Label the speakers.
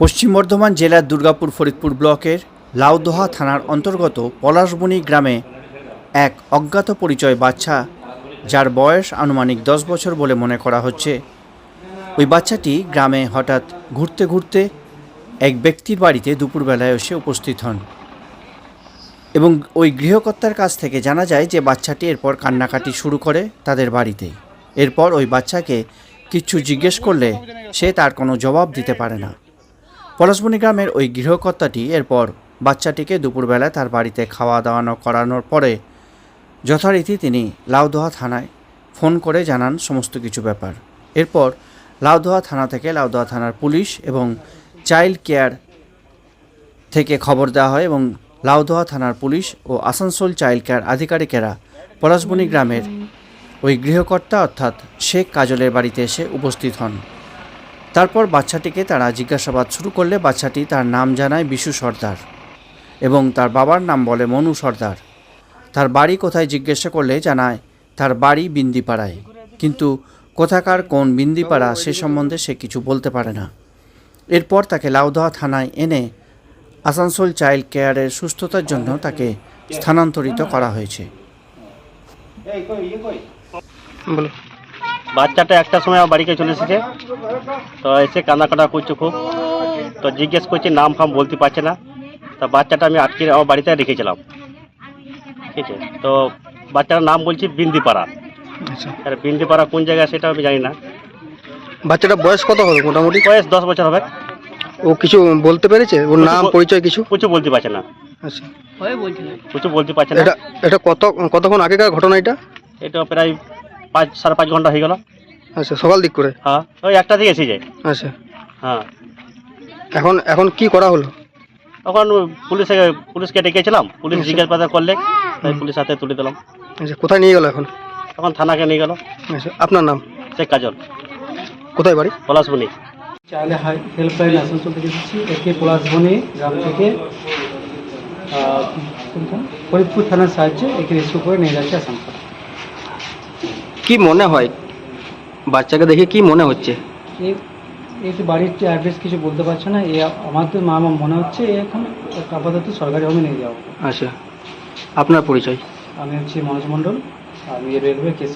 Speaker 1: পশ্চিম বর্ধমান জেলার দুর্গাপুর ফরিদপুর ব্লকের লাউদোহা থানার অন্তর্গত পলাশবনি গ্রামে এক অজ্ঞাত পরিচয় বাচ্চা, যার বয়স আনুমানিক দশ বছর বলে মনে করা হচ্ছে। ওই বাচ্চাটি গ্রামে হঠাৎ ঘুরতে ঘুরতে এক ব্যক্তির বাড়িতে দুপুরবেলায় এসে উপস্থিত হন এবং ওই গৃহকর্তার কাছ থেকে জানা যায় যে বাচ্চাটি এরপর কান্নাকাটি শুরু করে তাদের বাড়িতে। এরপর ওই বাচ্চাকে কিচ্ছু জিজ্ঞেস করলে সে তার কোনো জবাব দিতে পারে না। পলাশবনি গ্রামের ওই গৃহকর্তাটি এরপর বাচ্চাটিকে দুপুরবেলায় তার বাড়িতে খাওয়া দাওয়ানো করানোর পরে যথারীতি তিনি লাউদোহা থানায় ফোন করে জানান সমস্ত কিছু ব্যাপার। এরপর লাউদোহা থানা থেকে লাউদোহা থানার পুলিশ এবং চাইল্ড কেয়ার থেকে খবর দেওয়া হয় এবং লাউদোহা থানার পুলিশ ও আসানসোল চাইল্ড কেয়ার আধিকারিকেরা পলাশবনি গ্রামের ওই গৃহকর্তা অর্থাৎ শেখ কাজলের বাড়িতে এসে উপস্থিত হন। তারপর বাচ্চাটিকে তারা জিজ্ঞাসাবাদ শুরু করলে বাচ্চাটি তার নাম জানায় বিশু সর্দার এবং তার বাবার নাম বলে মনু সর্দার। তার বাড়ি কোথায় জিজ্ঞাসা করলে জানায়, তার বাড়ি বিন্দিপাড়ায়। কিন্তু কোথাকার কোন বিন্দিপাড়া সে সম্বন্ধে সে কিছু বলতে পারে না। এরপর তাকে লাউদোহা থানায় এনে আসানসোল চাইল্ড কেয়ারের সুস্থতার জন্য তাকে স্থানান্তরিত করা হয়েছে।
Speaker 2: বাচ্চাটা একটা সময় আমার বাড়িতে চলে এসেছে। তো এসে কান্না কাটা করছে খুব। তো জিজ্ঞেস করছি নাম ফাম বলতে পারছে না। তো বাচ্চাটা আমি আটকে আমার বাড়িতে রেখেছিলাম। ঠিক আছে? তো বাচ্চাটার নাম বলছি বিন্দিপাড়া।
Speaker 3: আচ্ছা।
Speaker 2: আর বিন্দিপাড়া কোন জায়গায় সেটা আমি জানি না।
Speaker 3: বাচ্চাটা বয়স কত হবে মোটামুটি?
Speaker 2: বয়স দশ বছর হবে।
Speaker 3: ও কিছু বলতে পেরেছে? ওর নাম পরিচয় কিছু?
Speaker 2: কিছু বলতে পারছে না।
Speaker 3: আচ্ছা।
Speaker 2: কিছু বলতে পারছে না।
Speaker 3: এটা এটা কত কতক্ষণ আগেকার ঘটনা এটা?
Speaker 2: এটা প্রায় পাঁচ সাড়ে পাঁচ ঘণ্টা হয়ে গেল।
Speaker 3: আচ্ছা সকাল দিক করে?
Speaker 2: হ্যাঁ ওই একটা দিকে এসে যায়।
Speaker 3: আচ্ছা।
Speaker 2: হ্যাঁ।
Speaker 3: এখন এখন কি করা হলো?
Speaker 2: তখন পুলিশে পুলিশকে ডেকেছিলাম পুলিশ
Speaker 3: আচ্ছা।
Speaker 2: জিজ্ঞাসা করলে তাই পুলিশ হাতে তুলে দিলাম।
Speaker 3: আচ্ছা কোথায় নিয়ে গেল এখন?
Speaker 2: তখন থানাকে নিয়ে গেল।
Speaker 3: আচ্ছা আপনার নাম?
Speaker 2: শেখ কাজল।
Speaker 3: কোথায় বাড়ি?
Speaker 2: পলাশবনি।
Speaker 4: চাইলে হেল্পলাইন আসানসোল থেকে এসেছি একে পলাশবনি গ্রাম থেকে ফরিদপুর থানার সাহায্যে একে রেস্কিউ করে নিয়ে যাচ্ছে আসানসোল।
Speaker 3: কি মনে হয়? বাচ্চাকে দেখে কি মনে হচ্ছে?
Speaker 4: এই তো বাড়ির অ্যাড্রেস কিছু বলতে পারছে না? এ আমার তো মা মনে হচ্ছে এখন আপাতত সরকারি হোমে নিয়ে যাব
Speaker 3: আচ্ছা। আপনার পরিচয়?
Speaker 4: আমি হচ্ছি মনোজ মণ্ডল আমি রেলওয়ে কেস